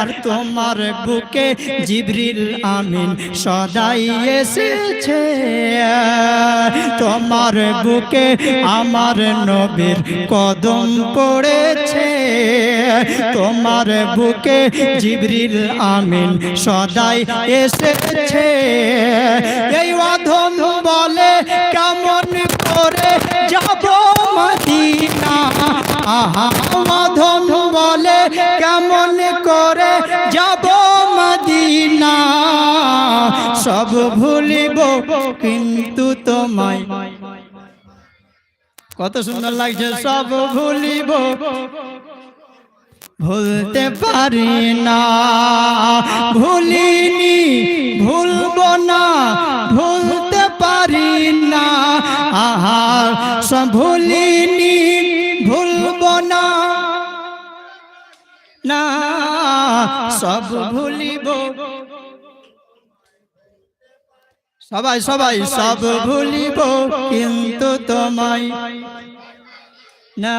আর তোমার বুকে জিবরিল আমিন সদাই এসেছে। তোমার বুকে আমার নবীর কদম পড়েছে। তোমার বুকে জিবরিল আমিন সদাই এসেছে। এই অধম বলে কেমন করে যাব মদিনা? আহা সব ভুলিব, কিন্তু তোমায়। কত সুন্দর লাগছে, সব ভুলিব। ভুলতে পারি না। ভুলিনি, ভুলব না। ভুলতে পারি না। আহা, সব সবাই সবাই সব ভুলিব কিন্তু তোমায়। না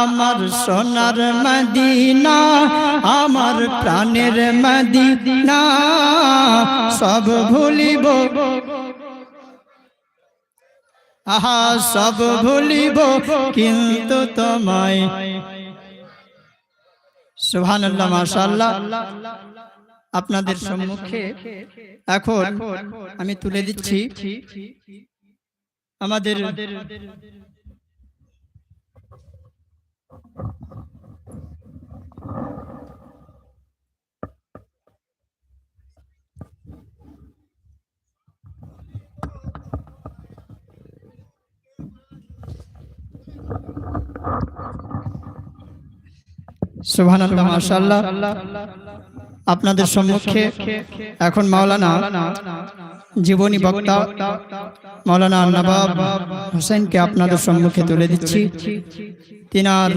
আমার সোনার মদিনা আমার প্রাণের মদিনা সব ভুলিব। আহা সব ভুলিব কিন্তু তোমায়। সুবহানাল্লাহ মাশাআল্লাহ। আপনাদের সম্মুখে এখন আমি তুলে দিচ্ছি। আমাদের সুবহানাল্লাহ মাশাআল্লাহ। আপনাদের সম্মুখে এখন মাওলানা জীবনী বক্তা মাওলানা নবাব হোসেনকে আপনাদের সম্মুখে তুলে দিচ্ছি। তিনার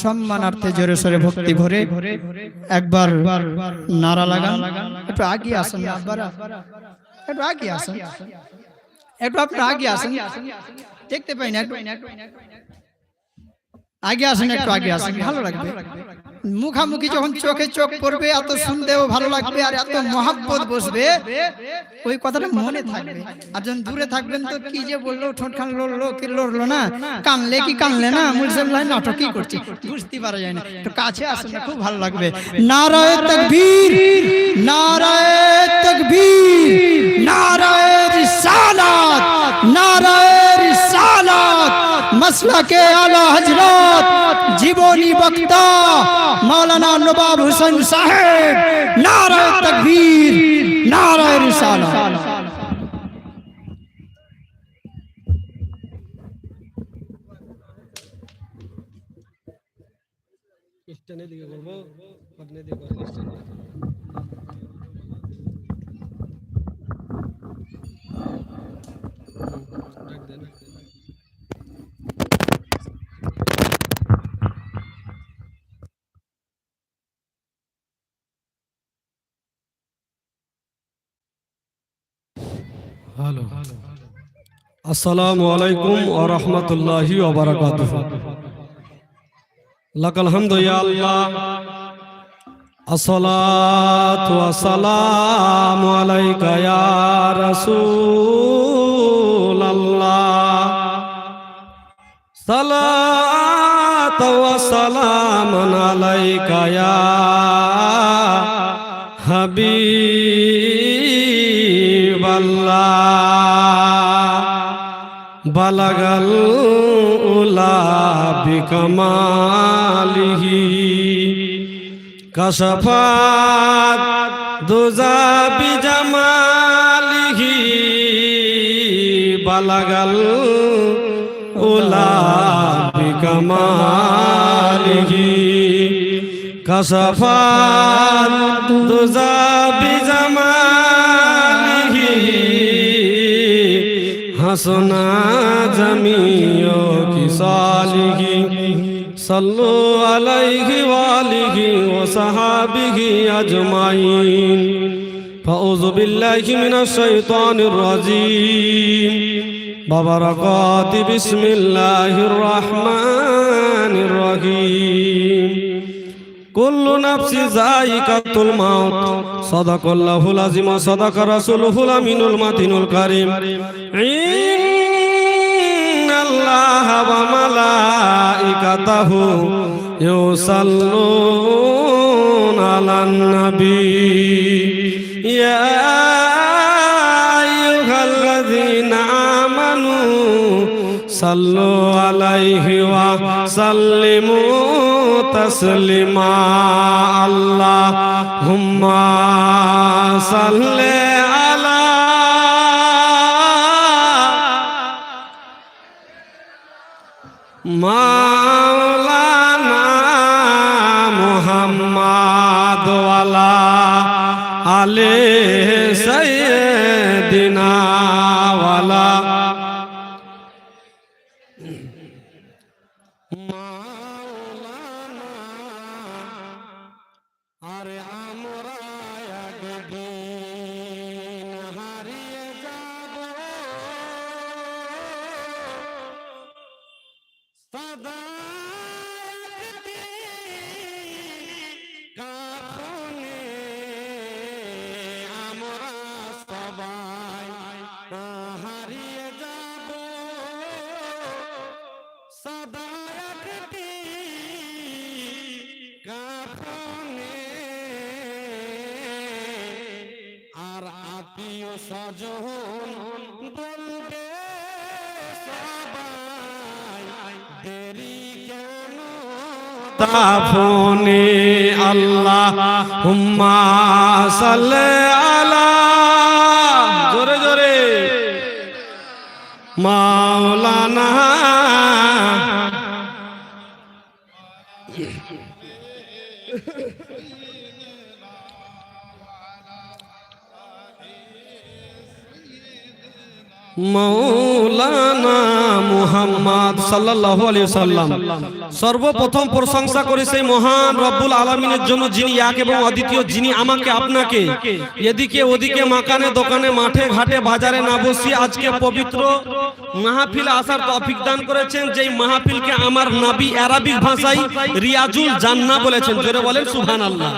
সম্মানার্থে জোরে সোরে ভক্তি ভরে একবার নারা লাগান। একটু আগে আসেন একটু আগে আসেন। একটু আপনার আগে আসেন। দেখতে পাই না আগে আসেন একটু আগে আসেন। ভালো লাগবে। মুখামুখি যখন চোখে চোখ পড়বে এত শুনতেও ভালো লাগবে আর এত মহাব্বত বসবে ওই কথাটা মনে থাকবে। আর যখন দূরে থাকবেন তো কি যে বলল ঠোঁট খান লড়লো কি লড়লো না? কানলে কি কানলে না? মুলসেম লাই নাটক কি করছি। বুঝতে পারা যায় না একটু কাছে আসেন না খুব ভালো লাগবে। নারায় তকবীর। নারায় তকবীর। নারায় মাসলাকে আলা হজরত জীবনী বক্তা মাওলানা নবাব হোসেন সাহেব নারায় তকবীর নারায় রিসালাত স্ট্যান্ডের দিকে করব পাটনের দিকে করব আসসালামু আলাইকুম ওয়া রাহমাতুল্লাহি ওয়া বারাকাতুহু লাকাল হামদু ইয়া আল্লাহ আসসালাতু ওয়াসসালামু আলাইকা ইয়া রাসূলাল্লাহ সালাতু ওয়াসসালামু আলাইকা ইয়া হাবিবাল্লাহ বালাগাল উলা বিকমালিহি কশফাত দুজা বিজমালিহি বালাগাল উলা বিকমালিহি কশফাত দুজা বিজমালিহি হাসনা জমিও কি সালিহি? সাল্লু আলাইহি ওয়ালিহি ও সাহাবিহি আজমাইন। ফাউযু বিল্লাহি মিনাশ শাইতানির রাজীম। বাবারাকাতি বিসমিল্লাহির রহমানির রহিম। কুল্লু নাফসি যায়িকাতুল মাউত। সাদাকাল্লাহুল আযীম সাদাকা রাসূলুহুল আমিনুল মাতিনুল কারীম। ইন্নাল্লাহা ওয়া মালাইকাতাহু ইউসাল্লুনা আলান নবী। ইয়া আইয়ুহাল্লাযীনা আমানু সাল্লু আলাইহি ওয়া সাল্লিমু তাসলিমা আল্লাহুম্মা সাল্লি আলা মাওলানা মুহাম্মাদ ওয়ালা আলে আর আত্মীয় স্বজন বলবে দেরি কেন? তাফনে আল্লাহ হুম্মা সাল্লে আলা জোরে জোরে। মাওলানা মৌলানা মুহাম্মদ আলাইহি সাল্লাম সর্বপ্রথম প্রশংসা করে সেই মহান রব্বুল আলামিনের জন্য যিনি এক এবং অদ্বিতীয়, যিনি আমাকে, আপনাকে, এদিকে ওদিকে, মাকানে দোকানে, মাঠে ঘাটে, বাজারে না বসিয়ে আজকে পবিত্র মাহফিল আসার তৌফিক দান করেছেন, যেই মাহফিলকে আমার নবী আরবিক ভাষায় রিয়াজুল জান্না বলেছেন। জোরে বলেন, সুবহানাল্লাহ।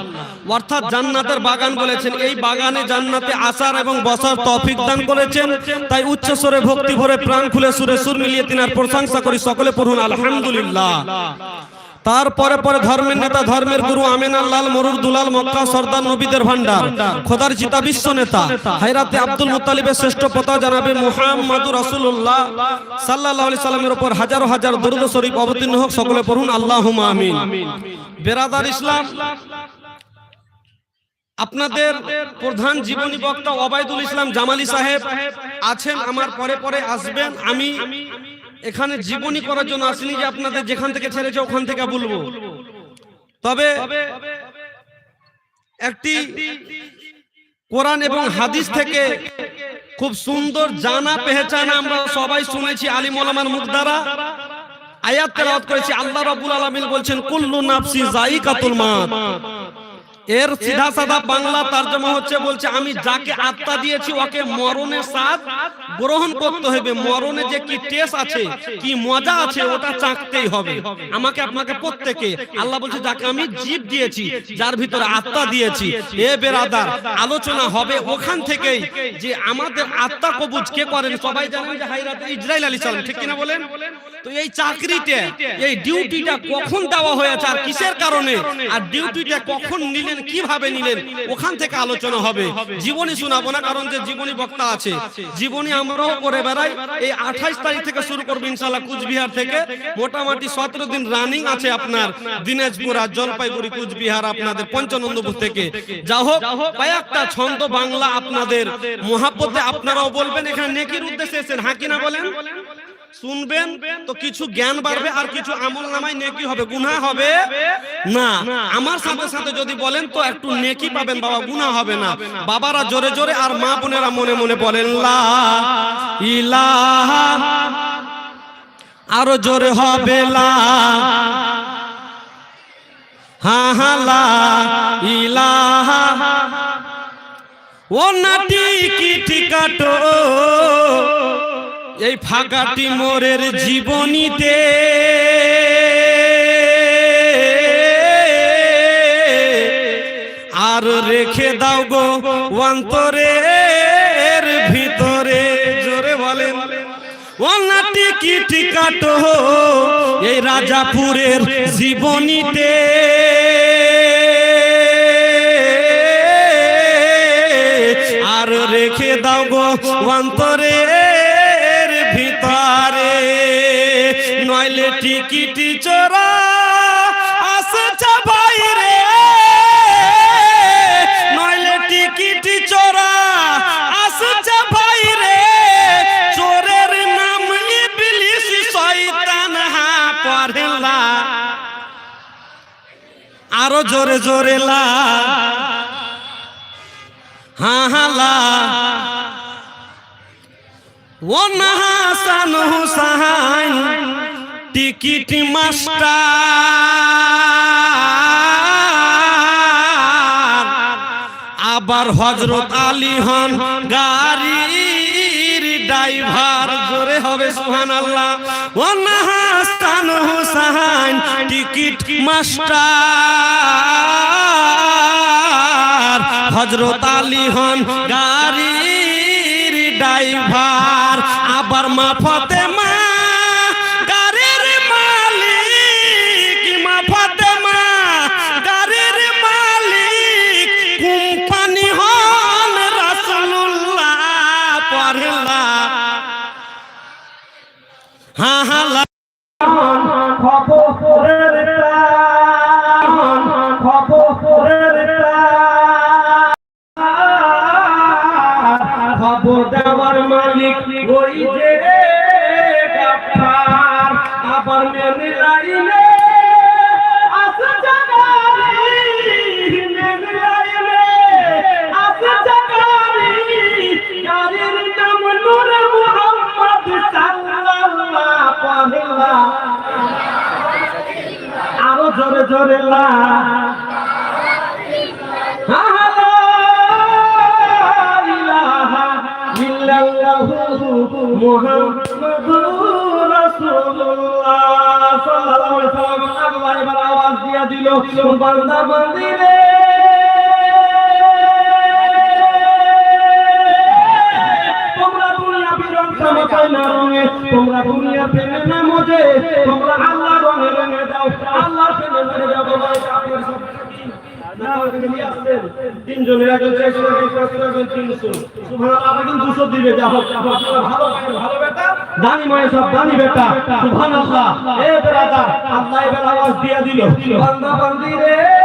অর্থাৎ জান্নাতের বাগান বলেছেন। এই বাগানে জান্নাতে আসার এবং বসার তৌফিক দান করেছেন। তাই উচ্চ স্বরে ভক্তি ভরে প্রাণ খুলে সুরে সুর মিলিয়ে তিনার প্রশংসা করি। সকলে পড়ুন, আলহামদুলিল্লাহ। তারপরে পরে ধর্মের নেতা, ধর্মের গুরু আমিন আল্লাহ মরুর দুলাল, মক্কা, সর্দার, নবীদের ভান্ডার খোদার চিতা বিশ্ব নেতা। হাইরাতে আব্দুল মুত্তালিবের শ্রেষ্ঠ পতা জানাবে মুহাম্মাদুর রাসূলুল্লাহ সাল্লাল্লাহু আলাইহি সাল্লামের উপর হাজারো হাজার দরুদ শরীফ অবতীর্ণ হোক, সকলে পড়ুন, আল্লাহুম্মা আমিন। বেরাদার ইসলাম, আপনাদের প্রধান জীবনী বক্তা ওবায়দুল ইসলাম জামালি সাহেব আছেন, আমার পরে পরে আসবেন, আমি এখানে জীবনী করার জন্য আসিনি যে আপনাদের যেখান থেকে ছেড়েছে ওখান থেকে বলব। তবে একটি কোরআন এবং হাদিস থেকে খুব সুন্দর জানা পেহেচানা আমরা সবাই শুনেছি আলী ওলামার মুখ দ্বারা। আয়াত তেলাওয়াত করেছি। আল্লাহ রাব্বুল আলামিন বলছেন কুল্লু নাফসি যায়িকাতুল মাউত এর সিধা সাদা বাংলা তর্জমা হচ্ছে বলছে আমি যাকে আত্মা দিয়েছি ওকে মরণের স্বাদ গ্রহণ করতে হবে। মরণে যে কি টেস্ট আছে কি মজা আছে ওটা চাকতেই হবে। আমাকে আপনাকে প্রত্যেকে আল্লাহ বলছে যাকে আমি জীব দিয়েছি যার ভিতরে আত্মা দিয়েছি। এ বেরাদার আলোচনা হবে ওখান থেকেই যে আমাদের আত্মা কবুজ কে করেন? সবাই জানেন যে হাইরাতে ইসরাইল আলী সালাম ঠিক কিনা বলেন? তো এই চাকরিতে এই ডিউটিটা কখন দেওয়া হয়েছে আর কিসের কারণে? আর ডিউটিটা কখন নিলেন কীভাবে নিলেন? ওখান থেকে আলোচনা হবে। জীবনী শোনাবো না কারণ যে জীবনী বক্তা আছে জীবনী আমরাও করে বেড়াই। এই আঠাইশ তারিখ থেকে শুরু করব ইনশাল্লাহ কুচবিহার থেকে। মোটামুটি সতেরো দিন রানিং আছে আপনার দিনাজপুর আর জলপাইগুড়ি কুচবিহার আপনাদের পঞ্চানন্দপুর থেকে। যা হোক কয়েকটা ছন্দ বাংলা আপনাদের মহাপতে আপনারাও বলবেন এখানে নেকির উদ্দেশ্যে এসেছেন হ্যাঁ কিনা বলেন? শুনবেন তো কিছু জ্ঞান বাড়বে আর কিছু আমল নামায় নেকি হবে গুনাহ হবে না। আমার সাথে সাথে যদি বলেন তো একটু নেকি পাবেন বাবা গুনাহ হবে না। বাবারা জোরে জোরে আর মা বোনেরা মনে মনে বলেন লা ইলাহা আরও জোরে হবে লা হা হা লা ইলাহা ও নাটি কি ঠিকাটো? এই ফাঁকাটি মোরের জীবনীতে। আর রেখে দাও গো অন্তরের ভিতরে। জোরে বলেন। ওনা কি কাটো? এই রাজাপুরের জীবনীতে। আর রেখে দাও গো অন্তরের টিকিটি চোরা আসছে বাইরে। নইলে টিকিটি চোরা আসছে বাইরে। চোরের নাম ইবলিস শয়তান হা পড়লা আরও জোরে জোরে লা। হা হা লা। ও না হাসান হুসাইন। টিকিট মাস্টার আবার হজরত আলী হন গাড়ির ড্রাইভার। জোরে হবে সুহান আল্লাহ ও না হুসাইন টিকিট মাস্টার। হজরত আলী হন গাড়ির ড্রাইভার। আবার মাফতে মা মালিক ওই গাফার আবার মেনে আলাইহি আরও জোরে জোরে লা। হা আওয়াজ দিয়া দিল বান্দা মন্দিরে। তোমরা দুনিয়া প্রেমে না মজে, তোমরা আল্লাহ রঙে রঙে দাও আল্লাহ প্রেমে রঙে দাও বাবা কাফের সব তিনজনের একজন চাইছিল একজন তিনশো সুবহানাল্লাহ আবার কিন্তু দুশো দিবে যা হোক ভালো ভালো বেটা দানি মায়ে সব দানি বেটা সুবহানাল্লাহ এ বেটা আল্লাহ এবার আওয়াজ দিয়া দিল বান্দা বান্দি রে